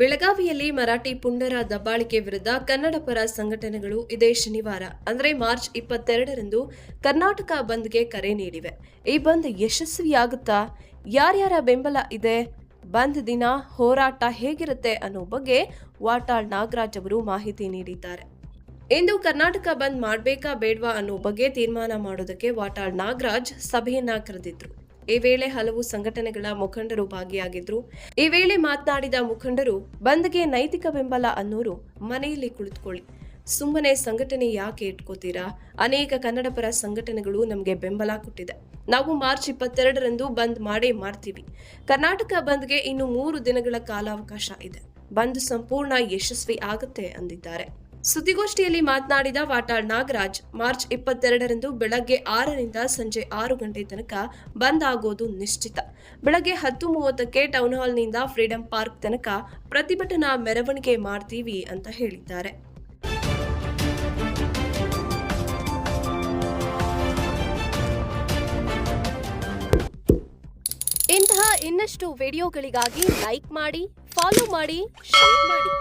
ಬೆಳಗಾವಿಯಲ್ಲಿ ಮರಾಠಿ ಪುಂಡರ ದಬ್ಬಾಳಿಕೆ ವಿರುದ್ಧ ಕನ್ನಡ ಪರ ಸಂಘಟನೆಗಳು ಇದೇ ಶನಿವಾರ, ಅಂದರೆ ಮಾರ್ಚ್ ಇಪ್ಪತ್ತೆರಡರಂದು ಕರ್ನಾಟಕ ಬಂದ್ಗೆ ಕರೆ ನೀಡಿವೆ. ಈ ಬಂದ್ ಯಶಸ್ವಿಯಾಗುತ್ತಾ? ಯಾರ್ಯಾರ ಬೆಂಬಲ ಇದೆ? ಬಂದ್ ದಿನ ಹೋರಾಟ ಹೇಗಿರುತ್ತೆ ಅನ್ನೋ ಬಗ್ಗೆ ವಾಟಾಳ್ ನಾಗರಾಜ್ ಅವರು ಮಾಹಿತಿ ನೀಡಿದ್ದಾರೆ. ಇಂದು ಕರ್ನಾಟಕ ಬಂದ್ ಮಾಡಬೇಕಾ ಬೇಡ್ವಾ ಅನ್ನೋ ಬಗ್ಗೆ ತೀರ್ಮಾನ ಮಾಡೋದಕ್ಕೆ ವಾಟಾಳ್ ನಾಗರಾಜ್ ಸಭೆಯನ್ನ ಕರೆದಿದ್ರು. ಈ ವೇಳೆ ಹಲವು ಸಂಘಟನೆಗಳ ಮುಖಂಡರು ಭಾಗಿಯಾಗಿದ್ರು. ಈ ವೇಳೆ ಮಾತನಾಡಿದ ಮುಖಂಡರು, ಬಂದ್ಗೆ ನೈತಿಕ ಬೆಂಬಲ ಅನ್ನೋರು ಮನೆಯಲ್ಲಿ ಕುಳಿತುಕೊಳ್ಳಿ. ಸುಮ್ಮನೆ ಸಂಘಟನೆ ಯಾಕೆ ಇಟ್ಕೋತೀರಾ? ಅನೇಕ ಕನ್ನಡಪರ ಸಂಘಟನೆಗಳು ನಮಗೆ ಬೆಂಬಲ ಕೊಟ್ಟಿದೆ. ನಾವು ಮಾರ್ಚ್ ಇಪ್ಪತ್ತೆರಡರಂದು ಬಂದ್ ಮಾಡೇ ಮಾಡ್ತೀವಿ. ಕರ್ನಾಟಕ ಬಂದ್ಗೆ ಇನ್ನು ಮೂರು ದಿನಗಳ ಕಾಲಾವಕಾಶ ಇದೆ. ಬಂದ್ ಸಂಪೂರ್ಣ ಯಶಸ್ವಿ ಆಗುತ್ತೆ ಅಂದಿದ್ದಾರೆ. ಸುದ್ದಿಗೋಷ್ಠಿಯಲ್ಲಿ ಮಾತನಾಡಿದ ವಾಟಾಳ್ ನಾಗರಾಜ್, ಮಾರ್ಚ್ ಇಪ್ಪತ್ತೆರಡರಂದು ಬೆಳಗ್ಗೆ ಆರರಿಂದ ಸಂಜೆ ಆರು ಗಂಟೆ ತನಕ ಬಂದ್ ಆಗೋದು ನಿಶ್ಚಿತ. ಬೆಳಗ್ಗೆ ಹತ್ತು ಮೂವತ್ತಕ್ಕೆ ಟೌನ್ ಹಾಲ್ನಿಂದ ಫ್ರೀಡಂ ಪಾರ್ಕ್ ತನಕ ಪ್ರತಿಭಟನಾ ಮೆರವಣಿಗೆ ಮಾಡ್ತೀವಿ ಅಂತ ಹೇಳಿದ್ದಾರೆ. ಇಂತಹ ಇನ್ನಷ್ಟು ವಿಡಿಯೋಗಳಿಗಾಗಿ ಲೈಕ್ ಮಾಡಿ ಫಾಲೋ ಮಾಡಿ ಶೇರ್ ಮಾಡಿ.